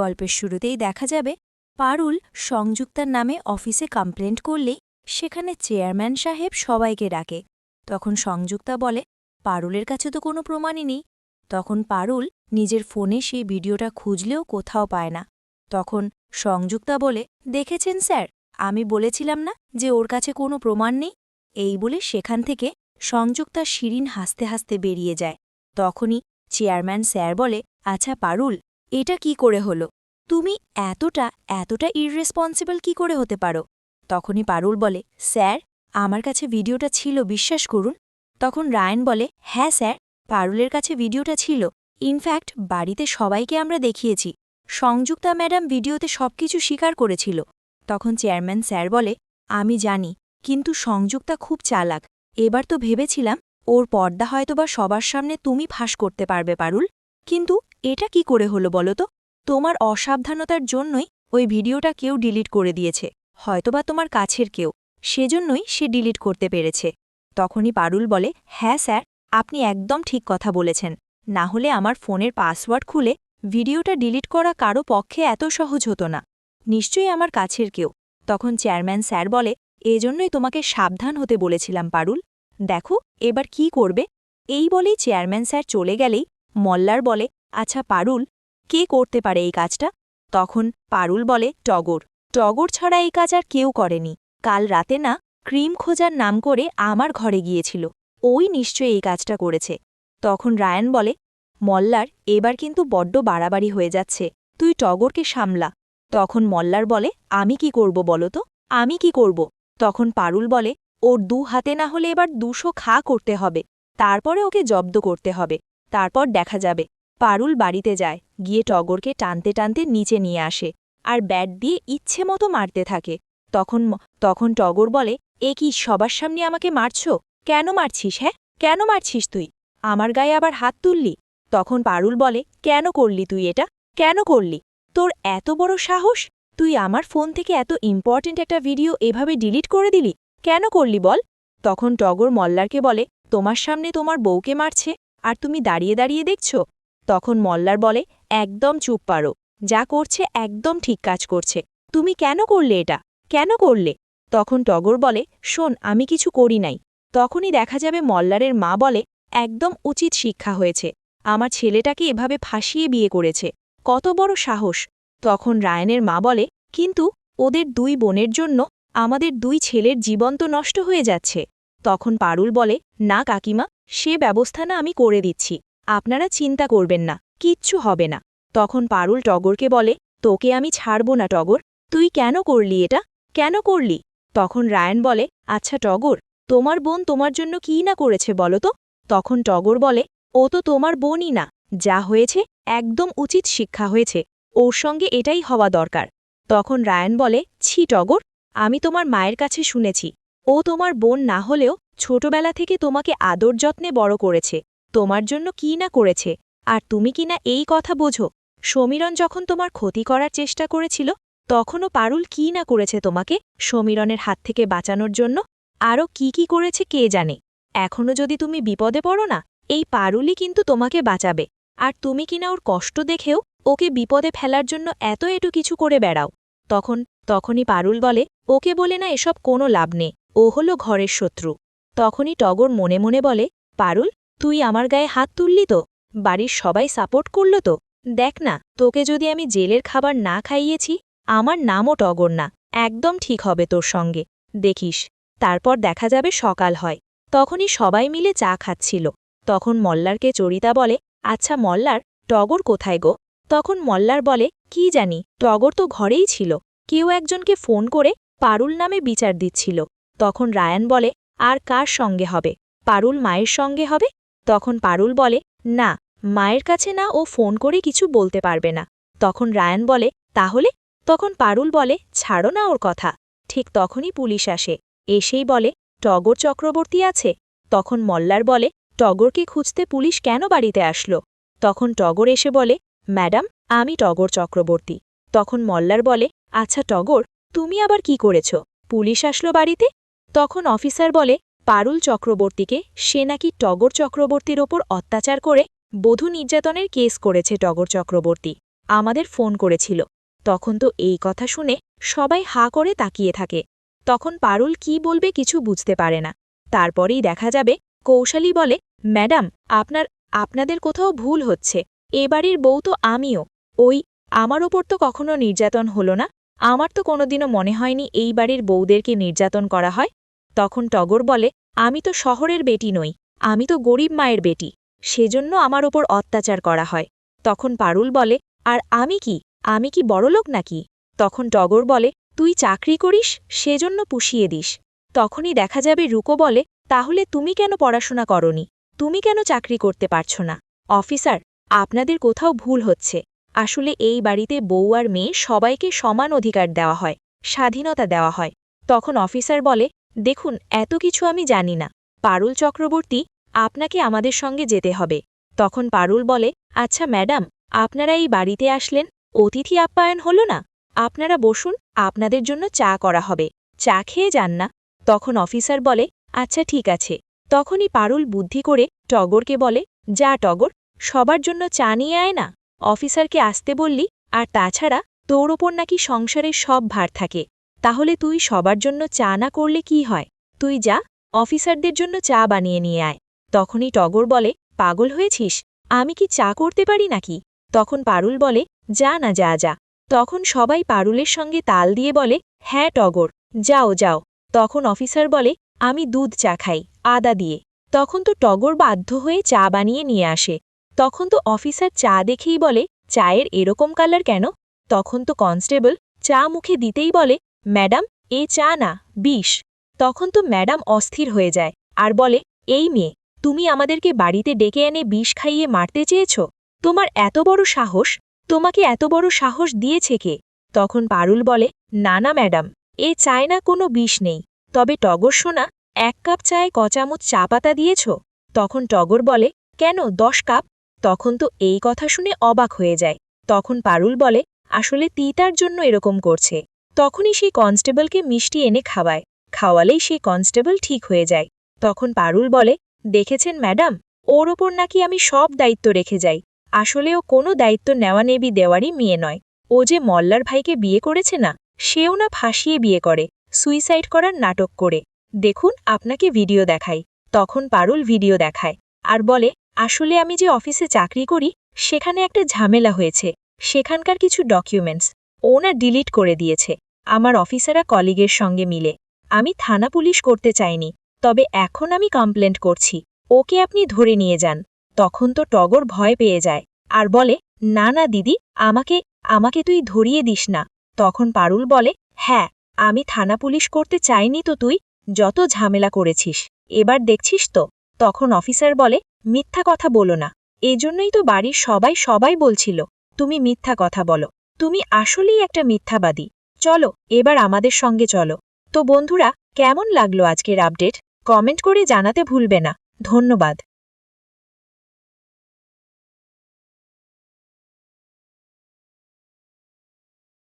গল্পের শুরুতেই দেখা যাবে, পারুল সংযুক্তার নামে অফিসে কমপ্লেন্ট করলেই সেখানে চেয়ারম্যান সাহেব সবাইকে ডাকে। তখন সংযুক্তা বলে, পারুলের কাছে তো কোনো প্রমাণই নেই। তখন পারুল নিজের ফোনে সেই ভিডিওটা খুঁজলেও কোথাও পায় না। তখন সংযুক্তা বলে, দেখেছেন স্যার, আমি বলেছিলাম না যে ওর কাছে কোনো প্রমাণ নেই? এই বলে সেখান থেকে সংযুক্তা শিরিন হাসতে হাসতে বেরিয়ে যায়। তখনই চেয়ারম্যান স্যার বলে আচ্ছা পারুল এটা কি করে হলো? তুমি এতটা এতটা ইররেসপন্সিবল কি করে হতে পারো? তখনই পারুল বলে, স্যার, আমার কাছে ভিডিওটা ছিল, বিশ্বাস করুন। তখন রায়ন বলে হ্যাঁ স্যার, পারুলের কাছে ভিডিওটা ছিল। ইনফ্যাক্ট বাড়িতে সবাইকে আমরা দেখিয়েছি। সংযুক্তা ম্যাডাম ভিডিওতে সবকিছু স্বীকার করেছিল। তখন চেয়ারম্যান স্যার বলে, আমি জানি, কিন্তু সংযুক্তা খুব চালাক। এবার তো ভেবেছিলাম, ওর পর্দা হয়তোবা সবার সামনে তুমি ফাঁস করতে পারবে পারুল। কিন্তু এটা কি করে হলো বলো তো? তোমার অসাবধানতার জন্যই ওই ভিডিওটা কেউ ডিলিট করে দিয়েছে, হয়তোবা তোমার কাছের কেউ। সেজন্যই সে ডিলিট করতে পেরেছে। তখনই পারুল বলে হ্যাঁ স্যার, আপনি একদম ঠিক কথা বলেছেন। না হলে আমার ফোনের পাসওয়ার্ড খুলে ভিডিওটা ডিলিট করা কারও পক্ষে এত সহজ হতো না। নিশ্চয়ই আমার কাছের কেউ। তখন চেয়ারম্যান স্যার বলে, এজন্যই তোমাকে সাবধান হতে বলেছিলাম পারুল। দেখো, এবার কি করবে? এই বলেই চেয়ারম্যান স্যার চলে গেলেই মল্লার বলে আচ্ছা পারুল, কে করতে পারে এই কাজটা? তখন পারুল বলে, টগর। টগর ছাড়া এই কাজ আর কেউ করেনি। কাল রাতে না, ক্রিম খোঁজার নাম করে আমার ঘরে গিয়েছিল। ওই নিশ্চয়ই এই কাজটা করেছে। তখন রায়ান বলে, মল্লার, এবার কিন্তু বড্ড বাড়াবাড়ি হয়ে যাচ্ছে। তুই টগরকে সামলা। তখন মল্লার বলে, আমি কি করব বলো তো? আমি কি করব? তখন পারুল বলে, ওর দু হাতে না হলে এবার দুশো খা করতে হবে। তারপরে ওকে জব্দ করতে হবে। তারপর দেখা যাবে। পারুল বাড়িতে যায়, গিয়ে টগরকে টানতে টানতে নিচে নিয়ে আসে আর ব্যাট দিয়ে ইচ্ছে মতো মারতে থাকে। তখন তখন টগর বলে, এ কি সবার সামনে আমাকে মারছ? কেন মারছিস হ্যাঁ? কেন মারছিস তুই? আমার গায়ে আবার হাত তুললি? তখন পারুল বলে, কেন করলি তুই এটা? কেন করলি? তোর এত বড় সাহস? তুই আমার ফোন থেকে এত ইম্পর্ট্যান্ট একটা ভিডিও এভাবে ডিলিট করে দিলি? কেন করলি বল? তখন টগর মল্লারকে বলে, তোমার সামনে তোমার বউকে মারছে, আর তুমি দাঁড়িয়ে দাঁড়িয়ে দেখছ? তখন মল্লার বলে, একদম চুপ পারো। যা করছে একদম ঠিক কাজ করছে। তুমি কেন করলে এটা? কেন করলে? তখন টগর বলে, শোন, আমি কিছু করি নাই। তখনই দেখা যাবে মল্লারের মা বলে, একদম উচিত শিক্ষা হয়েছে। আমার ছেলেটাকে এভাবে ফাঁসিয়ে বিয়ে করেছে। কত বড় সাহস। তখন রায়নের মা বলে, কিন্তু ওদের দুই বোনের জন্য আমাদের দুই ছেলের জীবন তো নষ্ট হয়ে যাচ্ছে। তখন পারুল বলে, না কাকিমা, সে ব্যবস্থা না আমি করে দিচ্ছি। আপনারা চিন্তা করবেন না, কিচ্ছু হবে না। তখন পারুল টগরকে বলে, তোকে আমি ছাড়ব না টগর, তুই কেন করলি এটা? কেন করলি? তখন রায়ন বলে আচ্ছা টগর, তোমার বোন তোমার জন্য কী না করেছে বলো তো? তখন টগর বলে, ও তো তোমার বোনই না, যা হয়েছে একদম উচিত শিক্ষা হয়েছে, ওর সঙ্গে এটাই হওয়া দরকার। তখন রায়ন বলে, ছি টগর, আমি তোমার মায়ের কাছে শুনেছি, ও তোমার বোন না হলেও ছোটবেলা থেকে তোমাকে আদর যত্নে বড় করেছে তোমার জন্য কি না করেছে? আর তুমি কি না এই কথা বোঝো? সমীরণ যখন তোমার ক্ষতি করার চেষ্টা করেছিল, তখনও পারুল কি না করেছে তোমাকে সমীরণের হাত থেকে বাঁচানোর জন্য? আরও কি কি করেছে কে জানে? এখনও যদি তুমি বিপদে পড়ো না, এই পারুলই কিন্তু তোমাকে বাঁচাবে। আর তুমি কিনা ওর কষ্ট দেখেও ওকে বিপদে ফেলার জন্য এত এটু কিছু করে বেড়াও? তখন, তখনই পারুল বলে, ওকে বলে না এসব কোনো লাভ নেই। ও হলো ঘরের শত্রু। তখনই টগর মনে মনে বলে, পারুল তুই আমার গায়ে হাত তুললি তো? বাড়ির সবাই সাপোর্ট করল তো? দেখ না, তোকে যদি আমি জেলের খাবার না খাইয়েছি, আমার নামও টগর না। একদম ঠিক হবে তোর সঙ্গে। দেখিস, তারপর দেখা যাবে সকাল হয়। তখনই সবাই মিলে চা খাচ্ছিল। তখন মল্লারকে চরিতা বলে আচ্ছা মল্লার, টগর কোথায় গো? তখন মল্লার বলে, কি জানি, টগর তো ঘরেই ছিল। কেউ একজনকে ফোন করে পারুল নামে বিচার দিচ্ছিল। তখন রায়ান বলে, আর কার সঙ্গে হবে? পারুল মায়ের সঙ্গে হবে তখন পারুল বলে, না, মায়ের কাছে না ও ফোন করে কিছু বলতে পারবে না। তখন রায়ান বলে, তাহলে? তখন পারুল বলে, ছাড়ো না ওর কথা। ঠিক তখনই পুলিশ আসে। এসেই বলে, টগর চক্রবর্তী আছে? তখন মল্লার বলে, টগরকে খুঁজতে পুলিশ কেন বাড়িতে আসলো? তখন টগর এসে বলে, ম্যাডাম, আমি টগর চক্রবর্তী। তখন মল্লার বলে আচ্ছা টগর, তুমি আবার কি করেছ? পুলিশ আসলো বাড়িতে? তখন অফিসার বলে পারুল চক্রবর্তীকে সে নাকি টগর চক্রবর্তীর ওপর অত্যাচার করে বধূ নির্যাতনের কেস করেছে টগর চক্রবর্তী। আমাদের ফোন করেছিল। তখন তো এই কথা শুনে সবাই হা করে তাকিয়ে থাকে। তখন পারুল কি বলবে কিছু বুঝতে পারে না। তারপরেই দেখা যাবে কৌশলী বলে, ম্যাডাম, আপনার, আপনাদের কোথাও ভুল হচ্ছে। এ বাড়ির বউ তো আমিও। ওই, আমার ওপর তো কখনো নির্যাতন হলো না। আমার তো কোনোদিনও মনে হয়নি এই বাড়ির বউদেরকে নির্যাতন করা হয়। তখন টগর বলে, আমি তো শহরের বেটি নই, আমি তো গরিব মায়ের বেটি, সেজন্য আমার ওপর অত্যাচার করা হয়। তখন পারুল বলে, আর আমি কি আমি কি বড়লোক নাকি? তখন টগর বলে, তুই চাকরি করিস, সেজন্য পুষিয়ে দিস। তখনই দেখা যাবে রুকো বলে, তাহলে তুমি কেন পড়াশোনা করনি? তুমি কেন চাকরি করতে পারছ না? অফিসার, আপনাদের কোথাও ভুল হচ্ছে। আসলে এই বাড়িতে বউ আর মেয়ে সবাইকে সমান অধিকার দেওয়া হয়, স্বাধীনতা দেওয়া হয়। তখন অফিসার বলে দেখুন, এত কিছু আমি জানি না। পারুল চক্রবর্তী, আপনাকে আমাদের সঙ্গে যেতে হবে। তখন পারুল বলে আচ্ছা ম্যাডাম, আপনারা এই বাড়িতে আসলেন? অতিথি আপ্যায়ন হল না? আপনারা বসুন, আপনাদের জন্য চা করা হবে। চা খেয়ে যান না। তখন অফিসার বলে আচ্ছা ঠিক আছে। তখনই পারুল বুদ্ধি করে টগরকে বলে, যা টগর, সবার জন্য চা নিয়ে আয় না। অফিসারকে আসতে বললি, আর তাছাড়া তোর ওপর নাকি সংসারের সব ভার থাকে। তাহলে তুই সবার জন্য চা না করলে কি হয়? তুই যা, অফিসারদের জন্য চা বানিয়ে নিয়ে আয়। তখনই টগর বলে, পাগল হয়েছিস? আমি কি চা করতে পারি নাকি? তখন পারুল বলে, যা না, যা যা। তখন সবাই পারুলের সঙ্গে তাল দিয়ে বলে হ্যাঁ টগর, যাও যাও। তখন অফিসার বলে, আমি দুধ চা খাই, আদা দিয়ে। তখন তো টগর বাধ্য হয়ে চা বানিয়ে নিয়ে আসে। তখন তো অফিসার চা দেখেই বলে, চায়ের এরকম কালার কেন? তখন তো কনস্টেবল চা মুখে দিতেই বলে ম্যাডাম, এ চা না, বিষ। তখন তো ম্যাডাম অস্থির হয়ে যায় আর বলে, এই মেয়ে, তুমি আমাদেরকে বাড়িতে ডেকে এনে বিষ খাইয়ে মারতে চেয়েছ? তোমার এত বড় সাহস, তোমাকে এত বড় সাহস দিয়েছে কে? তখন পারুল বলে, না না ম্যাডাম, এ চায় না কোনো বিষ নেই। তবে টগর সোনা, এক কাপ চায়ে কচামচ চা পাতা দিয়েছ? তখন টগর বলে, কেন, দশ কাপ? তখন তো এই কথা শুনে অবাক হয়ে যায়। তখন পারুল বলে, আসলে তিতার জন্য এরকম করছে। তখনই সেই কনস্টেবলকে মিষ্টি এনে খাওয়ায়। খাওয়ালেই সেই কনস্টেবল ঠিক হয়ে যায়। তখন পারুল বলে, দেখেছেন ম্যাডাম, ওর ওপর নাকি আমি সব দায়িত্ব রেখে যাই। আসলে ও কোনো দায়িত্ব নেওয়া নেবি দেওয়ারই মেয়ে নয়। ও যে মল্লার ভাইকে বিয়ে করেছে না, সেও না ফাঁসিয়ে বিয়ে করে, সুইসাইড করার নাটক করে। দেখুন, আপনাকে ভিডিও দেখাই। তখন পারুল ভিডিও দেখায় আর বলে, আসলে আমি যে অফিসে চাকরি করি, সেখানে একটা ঝামেলা হয়েছে। সেখানকার কিছু ডকুমেন্টস। ও না ডিলিট করে দিয়েছে। আমার অফিসাররা কলিগের সঙ্গে মিলে। আমি থানা পুলিশ করতে চাইনি, তবে এখন আমি কমপ্লেন্ট করছি। ওকে আপনি ধরে নিয়ে যান। তখন তো টগর ভয় পেয়ে যায়। আর বলে, না না, দিদি, আমাকে আমাকে তুই ধরিয়ে দিস না। তখন পারুল বলে হ্যাঁ আমি থানা পুলিশ করতে চাইনি তো তুই যত ঝামেলা করেছিস। এবার দেখছিস তো? তখন অফিসার বলে, মিথ্যা কথা বলো না। এজন্যই তো বাড়ির সবাই সবাই বলছিল, তুমি মিথ্যা কথা বলো। তুমি আসলেই একটা মিথ্যাবাদী। চলো, এবার আমাদের সঙ্গে চলো। তো বন্ধুরা, কেমন লাগল আজকের আপডেট? কমেন্ট করে জানাতে ভুলবে না। ধন্যবাদ।